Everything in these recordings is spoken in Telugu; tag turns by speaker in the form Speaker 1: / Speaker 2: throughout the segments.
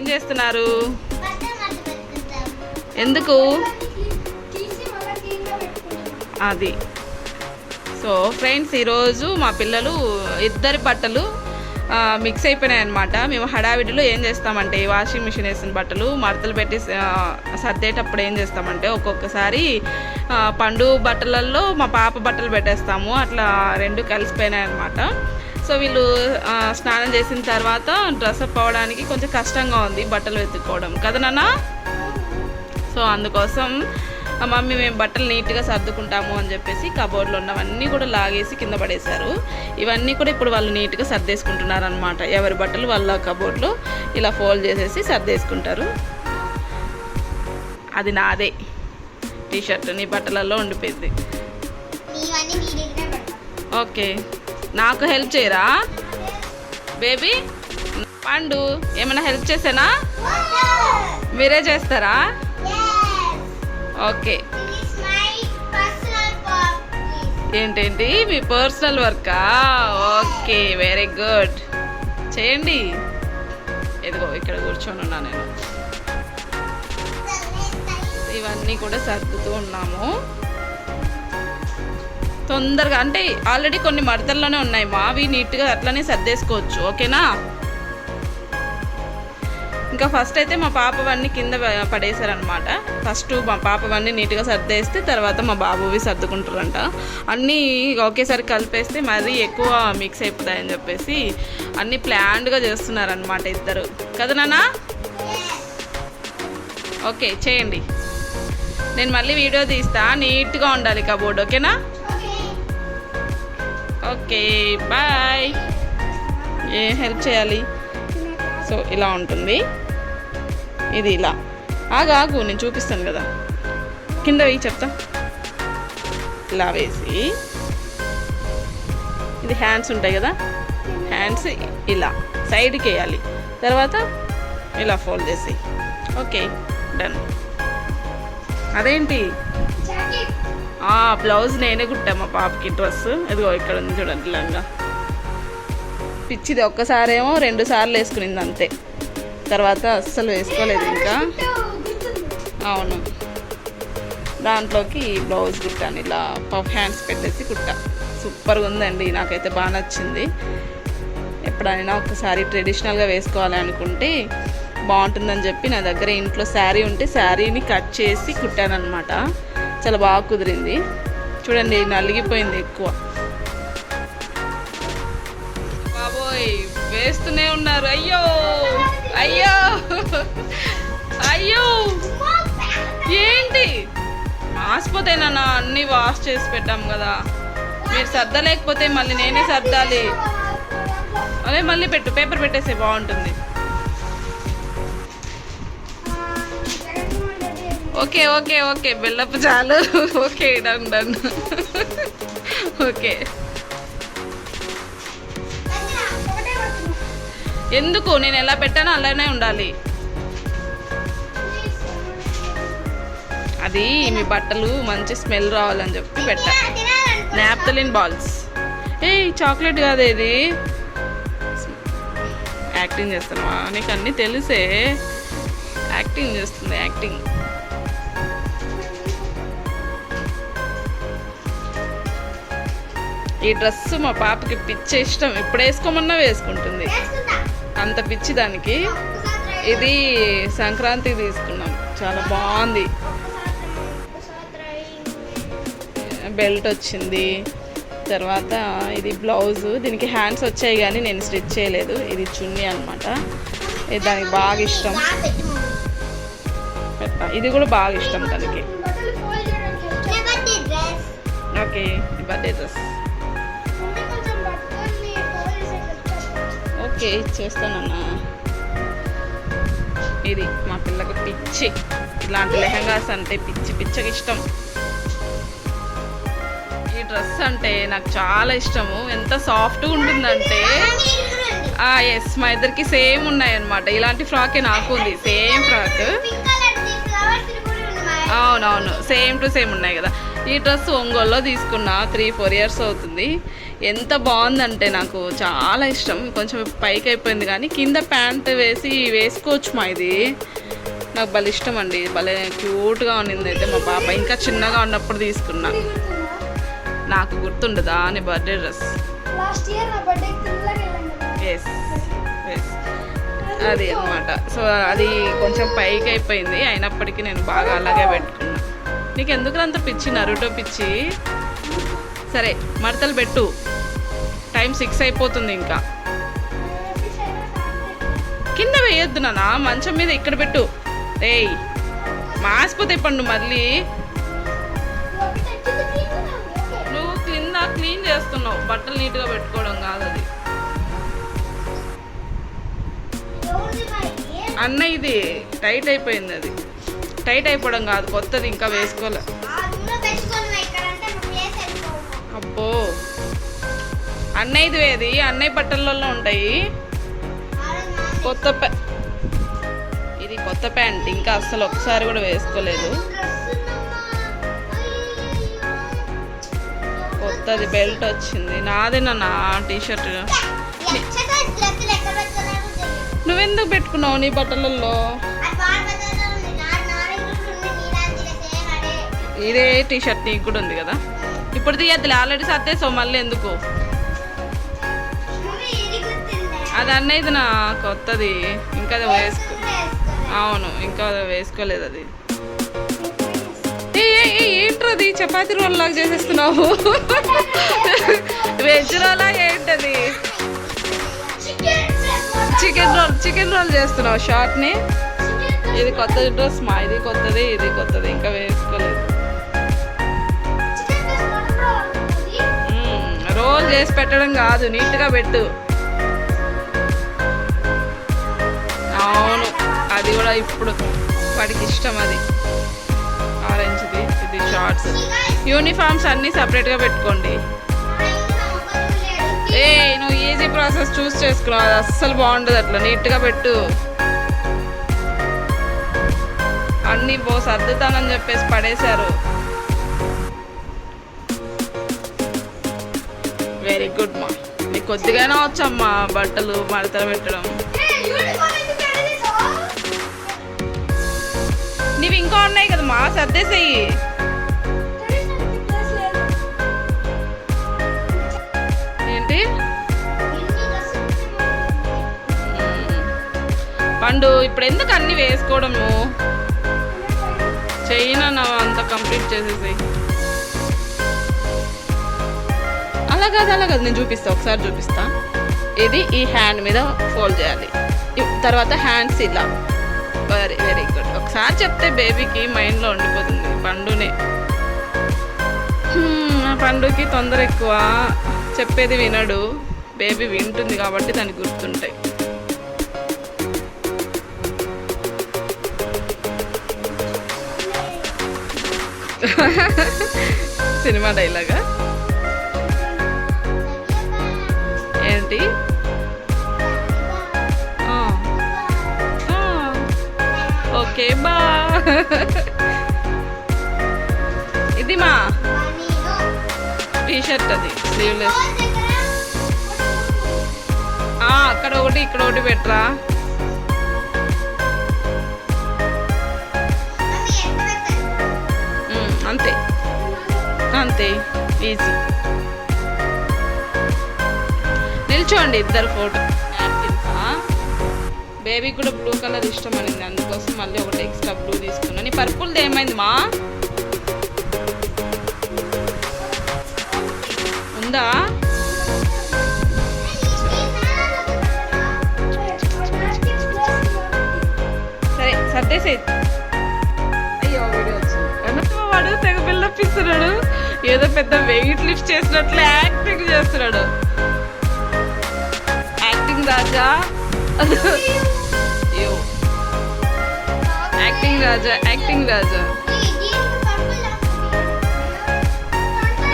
Speaker 1: ఏం చేస్తున్నారు? ఎందుకు? అది. సో ఫ్రెండ్స్ ఈరోజు మా పిల్లలు ఇద్దరి బట్టలు మిక్స్ అయిపోయినాయి అనమాట మేము హడావిడిలో ఏం చేస్తామంటే ఈ వాషింగ్ మిషన్ వేసిన బట్టలు మడతలు పెట్టి సర్దేటప్పుడు ఏం చేస్తామంటే ఒక్కొక్కసారి పండు బట్టలలో మా పాప బట్టలు పెట్టేస్తాము. అట్లా రెండు కలిసిపోయినాయి అనమాట సో వీళ్ళు స్నానం చేసిన తర్వాత డ్రెస్ అప్ అవ్వడానికి కొంచెం కష్టంగా ఉంది బట్టలు వెతుక్కోవడం. కదా నాన్న? సో అందుకోసం మమ్మీ మేము బట్టలు నీట్గా సర్దుకుంటాము అని చెప్పేసి కబోర్డ్లో ఉన్నవన్నీ కూడా లాగేసి కింద పడేశారు. ఇవన్నీ కూడా ఇప్పుడు వాళ్ళు నీట్గా సర్దేసుకుంటున్నారు అనమాట ఎవరి బట్టలు వాళ్ళ కబోర్డ్లో ఇలా ఫోల్డ్ చేసేసి సర్దేసుకుంటారు. అది నాదే. టీ షర్ట్ నీ బట్టలలో ఉండిపోయింది. ఓకే. నాకు హెల్ప్ చేయరా? బేబీ పండు ఏమైనా హెల్ప్ చేసానా? మీరే చేస్తారా? ఓకే ఏంటేంటి? మీ పర్సనల్ వర్కా ఓకే వెరీ గుడ్ చేయండి. ఇదిగో ఇక్కడ కూర్చొని ఉన్నా నేను. ఇవన్నీ కూడా సర్దుతూ ఉన్నాము. తొందరగా అంటే ఆల్రెడీ కొన్ని మడతల్లోనే ఉన్నాయి. మావి నీట్గా అట్లనే సర్దేసుకోవచ్చు. ఓకేనా? ఇంకా ఫస్ట్ అయితే మా పాపవన్నీ కింద పడేశారనమాట ఫస్ట్ మా పాపవన్నీ నీట్గా సర్దేస్తే తర్వాత మా బాబువి సర్దుకుంటారంట. అన్నీ ఒకేసారి కలిపేస్తే మరీ ఎక్కువ మిక్స్ అయిపోతాయని చెప్పేసి అన్నీ ప్లాన్డ్గా చేస్తున్నారనమాట ఇద్దరు. కదా నాన్న? ఓకే చేయండి. నేను మళ్ళీ వీడియో తీస్తా. నీట్గా ఉండాలి కబోర్డ్ ఓకేనా? Okay bye. ఏం హెల్ప్ చేయాలి? సో ఇలా ఉంటుంది. ఇది ఇలా. ఆగు ఆగు నేను చూపిస్తాను కదా. కింద వేయి చెప్తా. ఇలా వేసి. ఇది హ్యాండ్స్ ఉంటాయి కదా. హ్యాండ్స్ ఇలా. సైడ్కి వేయాలి. తర్వాత ఇలా ఫోల్డ్ చేసి. Okay done. అదేంటి? బ్లౌజ్ నేనే కుట్టా మా పాపకి డ్రెస్. ఇదిగో ఇక్కడ ఉంది చూడండి లంగా. పిచ్చిది ఒక్కసారేమో రెండు సార్లు వేసుకునింది అంతే. తర్వాత అస్సలు వేసుకోలేదు ఇంకా. అవును. దాంట్లోకి బ్లౌజ్ కుట్టాను. ఇలా పఫ్ హ్యాండ్స్ పెట్టేసి కుట్టా. సూపర్గా ఉందండి నాకైతే బాగా నచ్చింది. ఎప్పుడైనా ఒకసారి ట్రెడిషనల్గా వేసుకోవాలి అనుకుంటే బాగుంటుందని చెప్పి నా దగ్గర ఇంట్లో శారీ ఉంటే శారీని కట్ చేసి కుట్టాను అనమాట చాలా బాగా కుదిరింది. చూడండి నలిగిపోయింది ఎక్కువ. బాబోయ్ వేస్తూనే ఉన్నారు. అయ్యో! అయ్యో! అయ్యో! ఏంటి? మాసిపోతే అన్నీ వాష్ చేసి పెట్టాం కదా. మీరు సర్దలేకపోతే మళ్ళీ నేనే సర్దాలి. అదే మళ్ళీ పెట్టు పేపర్ పెట్టేస్తే బాగుంటుంది. ఓకే ఓకే ఓకే బెల్లపు చాలు. Okay done done. ఓకే. ఎందుకు? నేను ఎలా పెట్టానో అలానే ఉండాలి. అది మీ బట్టలు మంచి స్మెల్ రావాలని చెప్పి పెట్టా. నాప్తలిన్ బాల్స్ ఏ చాక్లెట్ కాదు ఇది? యాక్టింగ్ చేస్తున్నావా? నీకు అన్నీ తెలిసే. యాక్టింగ్ చేస్తుంది యాక్టింగ్ ఈ డ్రెస్ మా పాపకి పిచ్చి ఇష్టం. ఇప్పుడు వేసుకోమన్నా వేసుకుంటుంది. అంత పిచ్చి దానికి. ఇది సంక్రాంతికి తీసుకున్నాం. చాలా బాగుంది. బెల్ట్ వచ్చింది. తర్వాత ఇది బ్లౌజ్. దీనికి హ్యాండ్స్ వచ్చాయి కానీ నేను స్టిచ్ చేయలేదు. ఇది చున్నీ అనమాట ఇది దానికి బాగా ఇష్టం. ఇది కూడా బాగా ఇష్టం దానికి ఓకే బర్త్డే డ్రెస్. ఓకే చేస్తానన్నా ఇది మా పిల్లకి పిచ్చి. ఇలాంటి లెహంగాస్ అంటే పిచ్చి పిచ్చకి ఇష్టం. ఈ డ్రెస్ అంటే నాకు చాలా ఇష్టము. ఎంత సాఫ్ట్గా ఉంటుందంటే ఎస్ మా ఇద్దరికి సేమ్ ఉన్నాయి అనమాట ఇలాంటి ఫ్రాకే నాకు ఉంది. Same frock. అవునవును. సేమ్ టు సేమ్ ఉన్నాయి కదా. ఈ డ్రెస్ ఒంగోలులో తీసుకున్నా త్రీ ఫోర్ ఇయర్స్ అవుతుంది. ఎంత బాగుందంటే నాకు చాలా ఇష్టం. కొంచెం పైకి అయిపోయింది కానీ కింద ప్యాంట్ వేసి వేసుకోవచ్చు మా ఇది. నాకు భలే ఇష్టం అండి. భలే క్యూట్గా ఉన్నింది అయితే మా పాప. ఇంకా చిన్నగా ఉన్నప్పుడు తీసుకున్నా. నాకు గుర్తుండదా నీ బర్త్డే డ్రెస్? ఎస్ ఎస్ అది అన్నమాట. సో అది కొంచెం పైకి అయిపోయింది. అయినప్పటికీ నేను బాగా అలాగే పెట్టుకున్నా. నీకు ఎందుకు అంత పిచ్చి నరుటో పిచ్చి? సరే మడతలు పెట్టు. టైం సిక్స్ అయిపోతుంది ఇంకా. కింద వేయొద్దు నాన్న మంచం మీద ఇక్కడ పెట్టు. రేయ్ మాసిపోతే పండు మళ్ళీ. నువ్వు కింద క్లీన్ చేస్తున్నావు. బట్టలు నీట్గా పెట్టుకోవడం కాదు అది. అన్న ఇది టైట్ అయిపోయింది అది. టైట్ అయిపోవడం కాదు కొత్తది ఇంకా వేసుకోలే. అబ్బో. అన్నయ్యది వేది అన్నయ్య బట్టలలో ఉంటాయి. కొత్త ఇది కొత్త ప్యాంట్ ఇంకా అస్సలు ఒకసారి కూడా వేసుకోలేదు. కొత్తది బెల్ట్ వచ్చింది. నాదేనా నా టీ షర్ట్ నువ్వెందుకు పెట్టుకున్నావు నీ బట్టలలో ఇదే టీ షర్ట్ నీకు కూడా ఉంది కదా? ఇప్పుడు తీయద్దులే ఆల్రెడీ సర్దేసావు మళ్ళీ ఎందుకు? అది అన్నది నా కొత్తది. ఇంకా అది వేసుకో అవును ఇంకా వేసుకోలేదు అది. ఏ ఏ, ఏ, ఏంట్రది చపాతీ రోల్ లాగా చేసేస్తున్నావు. వెజ్ రోలా ఏంటది? చికెన్ రోల్ చికెన్ రోల్ చేస్తున్నావు షార్ట్ని? ఇది కొత్త డ్రెస్ మా ఇది కొత్తది ఇది కొత్తది ఇంకా వేసుకోలేదు. రోల్ చేసి పెట్టడం కాదు నీట్గా పెట్టు. అవును అది కూడా ఇప్పుడు వాడికి ఇష్టం అది. ఆరెంజ్ది ఇది షార్ట్స్ యూనిఫామ్స్ అన్నీ సపరేట్గా పెట్టుకోండి. ఏ నువ్వు ఈజీ ప్రాసెస్ చూస్ చేసుకున్నావు అది అస్సలు బాగుండదు అట్లా. నీట్గా పెట్టు. అన్నీ పో సర్దుతానని చెప్పేసి పడేశారు. గుడ్ మా నీకు కొద్దిగానే వచ్చమ్మా బట్టలు మడతలు పెట్టడం. నీవి ఇంకా ఉన్నాయి కదా మా సర్దేసేయి. ఏంటి. పండు ఇప్పుడు ఎందుకు అన్ని వేసుకోవడము? చైనా నా అంత కంప్లీట్ చేసేసి అలా కాదు అలా కాదు నేను చూపిస్తా ఒకసారి చూపిస్తా. ఇది ఈ హ్యాండ్ మీద ఫోల్డ్ చేయాలి. తర్వాత హ్యాండ్స్ ఇలా. వెరీ వెరీ గుడ్ ఒకసారి చెప్తే బేబీకి మైండ్లో ఉండిపోతుంది. పండునే. పండుకి తొందర ఎక్కువ. చెప్పేది వినడు. బేబీ వింటుంది కాబట్టి దానికి గుర్తుంటాయి. సినిమా డైలాగా? ఏంటి. ఓకే బా. ఇది మా టీ షర్ట్ అది స్లీవ్లెస్ అక్కడ ఒకటి ఇక్కడ ఒకటి పెట్టరా. అంతే. అంతే ఈజీ నిల్చోండి ఇద్దరు ఫోటో. బేబీ కూడా బ్లూ కలర్ ఇష్టం అనింది అందుకోసం మళ్ళీ ఒకటి ఎక్స్ట్రా బ్లూ తీసుకున్నాను. నీ పర్పుల్ది ఏమైంది మా? ఉందా? సరే సర్దేసే అయ్యో వీడియో వచ్చింది వాడు తెగ బిల్డప్ ఏదో పెద్ద వెయిట్ లిఫ్ట్ చేసినట్లు యాక్టింగ్ చేస్తున్నాడు. రాజా. Acting Raja acting Raja.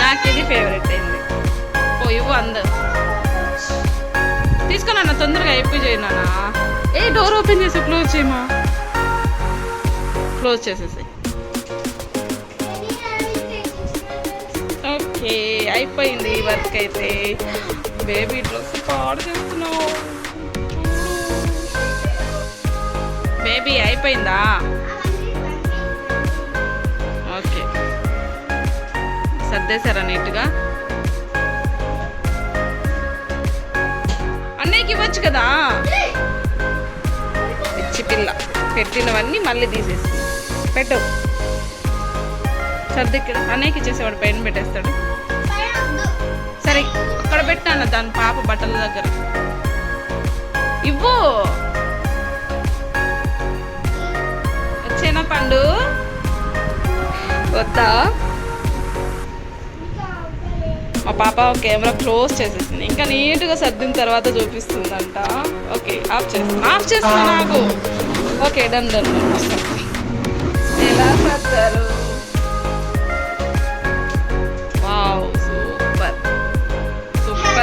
Speaker 1: నాకు ఇది ఫేవరెట్ అయింది. ఓ ఇవ్వు అందరు. తీసుకున్నా తొందరగా ఎక్కువ చేయనా ఏ డోర్ ఓపెన్ చేసి క్లోజ్ చేయమా క్లోజ్ చేసేసి ఓకే అయిపోయింది ఈ వర్క్ అయితే. బేబీ డ్రెస్ పాడు చేస్తున్నావు బేబీ అయిపోయిందా? ఓకే. సర్దేశారా నీట్గా? అన్నయ్యకి ఇవ్వచ్చు కదా? పిచ్చి పిల్ల. పెట్టినవన్నీ మళ్ళీ తీసేసి. పెట్టు. సర్ది ఇక్కడ. అన్నయ్యకి ఇచ్చేసేవాడు పైన పెట్టేస్తాడు. అక్కడ పెట్టాను దాని పాప బట్టల దగ్గర. ఇవ్వు. వచ్చేనా పండు? వద్దా? మా పాప కెమెరా క్లోజ్ చేసేసింది. ఇంకా నీట్గా సర్దిన తర్వాత చూపిస్తుందంట. ఓకే ఆఫ్ చేస్తాను ఆఫ్ చేస్తున్నా నాకు. ఓకే డన్ డన్ ఎలా సర్దారు?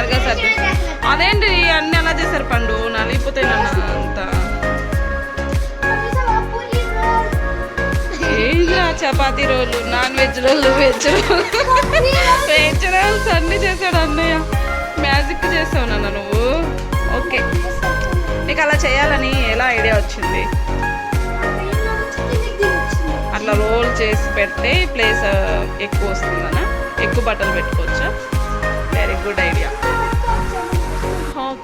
Speaker 1: సరిగా సర్ది అదేంటి అన్ని ఎలా చేశారు పండు? నలిగిపోతే నన్ను అంతా ఏంలా chapati roll non veg roll veg roll? Veg rolls అన్ని చేశాడు అన్నయ్య. మ్యాజిక్ చేసావు నాన్న నువ్వు? ఓకే. నీకు అలా చేయాలని ఎలా ఐడియా వచ్చింది? అట్లా రోల్ చేసి పెడితే ప్లేస్ ఎక్కువ వస్తుందనా ఎక్కువ బట్టలు పెట్టుకోవచ్చా? వెరీ గుడ్ ఐడియా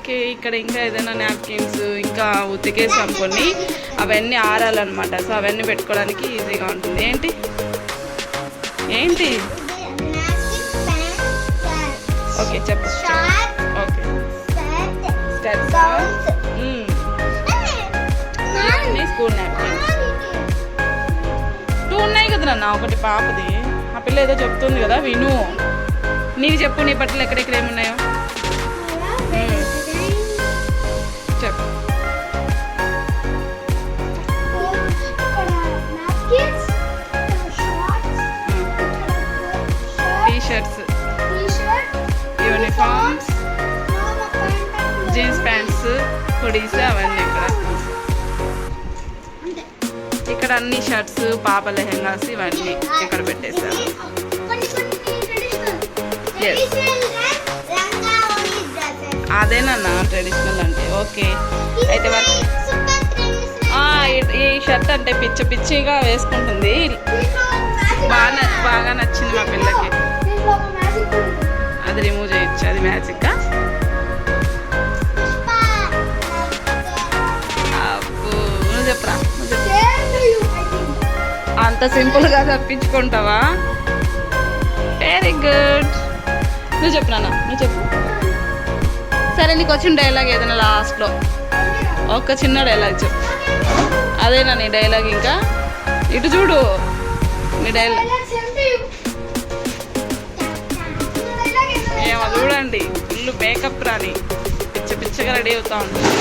Speaker 1: ఓకే ఇక్కడ ఇంకా ఏదైనా నాప్కిన్స్ ఇంకా ఉతికేసి అనుకోని అవన్నీ ఆరాలన్నమాట. సో అవన్నీ పెట్టుకోవడానికి ఈజీగా ఉంటుంది. ఏంటి? ఏంటి? ఓకే చెప్పు. ఓకే. స్కూల్ నాప్కిన్స్ టూ ఉన్నాయి కదా నాన్న ఒకటి పాపది. ఆ పిల్ల ఏదో చెప్తుంది కదా విను. నీకు చెప్పు నీ బట్టలు ఎక్కడెక్కడ ఏమున్నాయో. హుడీస్ అవన్నీ ఇక్కడ. ఇక్కడ అన్ని షర్ట్స్ పాప లెహెంగాస్ ఇవన్నీ ఇక్కడ పెట్టేశారు. అదేనన్నా ట్రెడిషనల్ అంటే. ఓకే. అయితే ఈ- ఈ షర్ట్ అంటే పిచ్చి పిచ్చిగా వేసుకుంటుంది. బాగా బాగా నచ్చింది మా పిల్లకి. అది రిమూవ్ చేయొచ్చు అది మ్యాజిక్ అంత సింపుల్గా తప్పించుకుంటావా? వెరీ గుడ్ నువ్వు చెప్పు నాన్న నువ్వు చెప్పు. సరే నీకు వచ్చిన డైలాగ్ ఏదైనా లాస్ట్లో ఒక్క చిన్న డైలాగ్ చెప్పు. అదేనా నీ డైలాగ్ ఇంకా? ఇటు చూడు. నీ డైలాగ్ ఏమో చూడండి. ఫుల్ మేకప్ రాని. పిచ్చ పిచ్చగా రెడీ అవుతా ఉంటుంది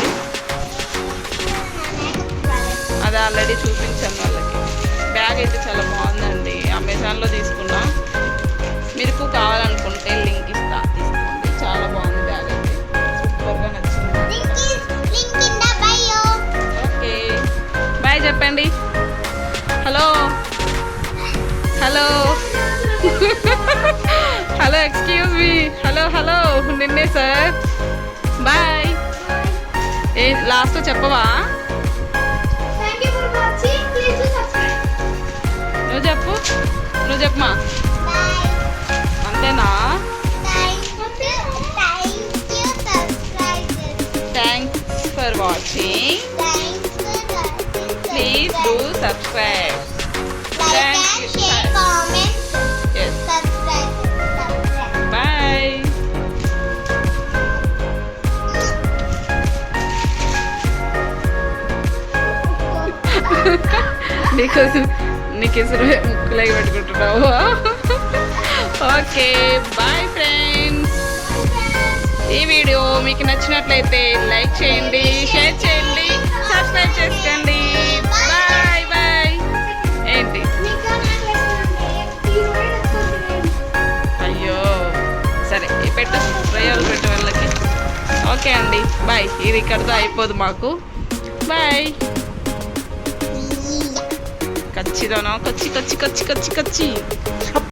Speaker 1: అది ఆల్రెడీ చూపించాను వాళ్ళకి. బ్యాగ్ అయితే చాలా బాగుందండి. అమెజాన్లో తీసుకున్నా. మీకు కావాలనుకుంటే లింక్ ఇస్తా. తీసుకోండి. చాలా బాగుంది బ్యాగ్ అయితే. సూపర్గా నచ్చింది. ఓకే. బాయ్ చెప్పండి. Hello. Hello. Hello excuse me. Hello hello. నిన్నే సార్. బాయ్. ఏ లాస్ట్ చెప్పవా? నువ్వు చెప్పమా? అంతేనా? Thanks for watching please do subscribe yes bye నీకు నీకు ఎసురు ముక్కులై పెట్టుకుంటున్నావు. ఓకే బాయ్ ఫ్రెండ్స్ ఈ వీడియో మీకు నచ్చినట్లయితే లైక్ చేయండి షేర్ చేయండి సబ్స్క్రైబ్ చేసుకోండి. బాయ్ బాయ్ ఏంటి? అయ్యో సరే పెట్టు ప్రయోగాలు పెట్టు వాళ్ళకి. ఓకే అండి బాయ్ ఇది ఇక్కడితో అయిపోదు మాకు. బాయ్ 까치라나? 까치 까치 까치 까치 까치